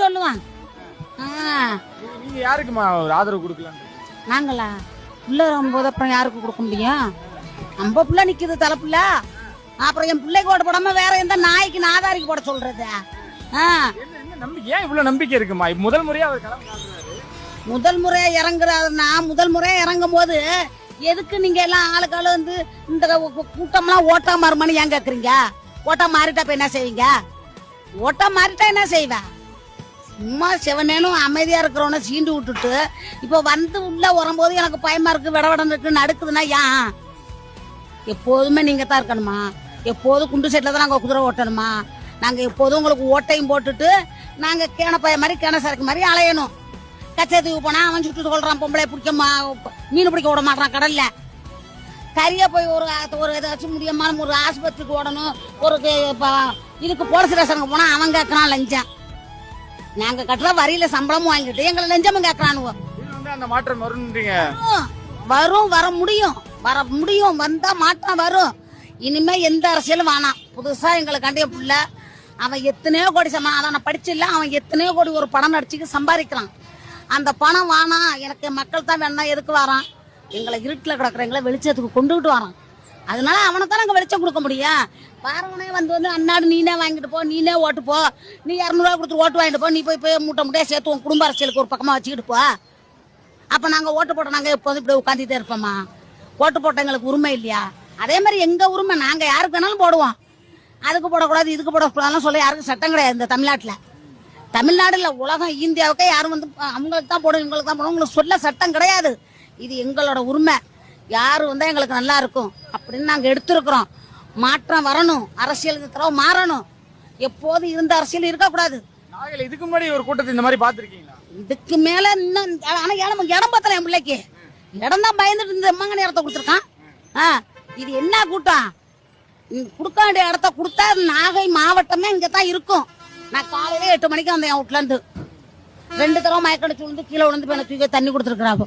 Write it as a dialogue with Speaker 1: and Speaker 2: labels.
Speaker 1: சொல்லுவான்
Speaker 2: நீங்க யாருக்குமா ஒரு ஆதரவு கொடுக்கலான்னு
Speaker 1: நாங்களா? புள்ள வரும்போது அப்புறம் யாருக்கு கொடுக்க முடியும்? நம்ம புள்ள நிக்குது தலைப்புள்ள அப்புறம் என் பிள்ளைக்கு ஓட போடாம வேற எந்த நாய்க்கு நாதாரிக்கு போட சொல்றது?
Speaker 2: ஏன் இவ்வளவு நம்பிக்கை இருக்குமா? முதல் முறையா அவர்
Speaker 1: முதல் முறையா இறங்குறாருன்னா முதல் முறையா இறங்கும் போது எதுக்கு நீங்க எல்லாம் ஆளுக்கால வந்து இந்த கூட்டம்லாம் ஓட்டா மாறுமான்னு ஏன் கேக்குறீங்க? ஓட்டா மாறிட்டா இப்ப என்ன செய்வீங்க? ஓட்டா மாறிட்டா என்ன செய்வேன் சும்மா சிவனேனும் அமைதியா இருக்கிறவன சீண்டு விட்டுட்டு இப்ப வந்து உள்ள வரும்போது எனக்கு பயமா இருக்கு விடவிடம் இருக்கு நடுக்குதுன்னா ஏன்? எப்போதுமே நீங்க தான் இருக்கணுமா? எப்போதும் குண்டு செட்டில் தான் நாங்க குதிரை ஓட்டணுமா? நாங்க எப்போதும் உங்களுக்கு ஓட்டையும் போட்டுட்டு நாங்க கேன பய மாதிரி கேன சரக்கு மாதிரி அலையணும். கச்சத்தீவு போனா அவன் சுட்டு சொல்றான் பொம்பளை பிடிக்க மீன் பிடிக்க விட மாட்டான் கடல்ல. கறியை போய் ஒரு ஒரு ஏதாச்சும் முடியாம ஒரு ஆஸ்பத்திரிக்கு ஓடணும் ஒரு இதுக்கு போலீஸ் ஸ்டேஷனுக்கு போனா அவன் கேட்கறான் லஞ்சம். நாங்க கட்டுற வரியில சம்பளமும் வாங்கிட்டு எங்களை லஞ்சமும்
Speaker 2: வந்து அந்த மாற்றம் வரும்ன்றீங்க.
Speaker 1: வரும் வர முடியும். வர முடியும் வந்தா மாற்றம் வரும். இனிமே எந்த அரசியலும் வேணாம். புதுசா எங்களை கண்டிய புள்ள. அவன் எத்தனையோ கோடி சம்பா அதை நான் படிச்சில்ல அவன் எத்தனையோ கோடி ஒரு படம் நடிச்சுக்கு சம்பாதிக்கிறான். அந்த பணம் வேணாம். எனக்கு மக்கள் தான் வேணா எதுக்கு வரான்? எங்களை இருட்டில் கிடக்குற எங்களை வெளிச்சத்துக்கு கொண்டுகிட்டு வரான். அதனால அவனை தான் நாங்கள் வெளிச்சம் கொடுக்க முடியும். பாரவனே வந்து வந்து அன்னாடு நீனே வாங்கிட்டு போ நீனே ஓட்டு போ. நீ இரநூறுவா கொடுத்து ஓட்டு வாங்கிட்டு போ. நீ போய் போய் மூட்டை முட்டையா சேர்த்து உன் குடும்ப அரசியலுக்கு ஒரு பக்கமாக வச்சுக்கிட்டு போ. அப்ப நாங்க ஓட்டு போட்ட நாங்க எப்போதும் இப்படி உட்காந்துட்டே இருப்போமா? ஓட்டு போட்ட எங்களுக்கு உரிமை இல்லையா? அதே மாதிரி எங்க உரிமை? நாங்க யாருக்கு வேணாலும் போடுவோம். அதுக்கு போடக்கூடாது இதுக்கு போடக்கூடாதுன்னு சொல்ல யாருக்கும் சட்டம் கிடையாது இந்த தமிழ்நாட்டில். தமிழ்நாடுல உலகம் இந்தியாவுக்கே யாரும் வந்து அவங்களுக்கு தான் போடும் இவங்களுக்கு தான் போடும் உங்களுக்கு சொல்ல சட்டம் கிடையாது. இது எங்களோட உரிமை. யாரு வந்தா எங்களுக்கு நல்லா இருக்கும் அப்படின்னு நாங்க எடுத்திருக்கிறோம். மாற்றம் வரணும். அரசியலுக்கு தடவை மாறணும். எப்போதும் இருந்த அரசியல் இருக்கக்கூடாது.
Speaker 2: நாகையில இதுக்கு முன்னாடி ஒரு கூட்டத்தை இந்த மாதிரி பாத்திருக்கீங்களா
Speaker 1: இதுக்கு மேல இன்னும் ஆனா இடம் இடம் பத்தல என் பிள்ளைக்கு. இடம் தான் பயந்துட்டு இந்த மங்கன இடத்த கொடுத்துருக்கான். ஆ இது என்ன கூட்டம்? கொடுக்க வேண்டிய இடத்த கொடுத்தா நாகை மாவட்டமே இங்க தான் இருக்கும். நான் காலையில எட்டு மணிக்கு வந்தேன் என் வீட்டுல இருந்து ரெண்டு தடவை மயக்கடிச்சு விழுந்து கீழே விழுந்து போய் எனக்கு தூக்கி தண்ணி கொடுத்துருக்குறாங்க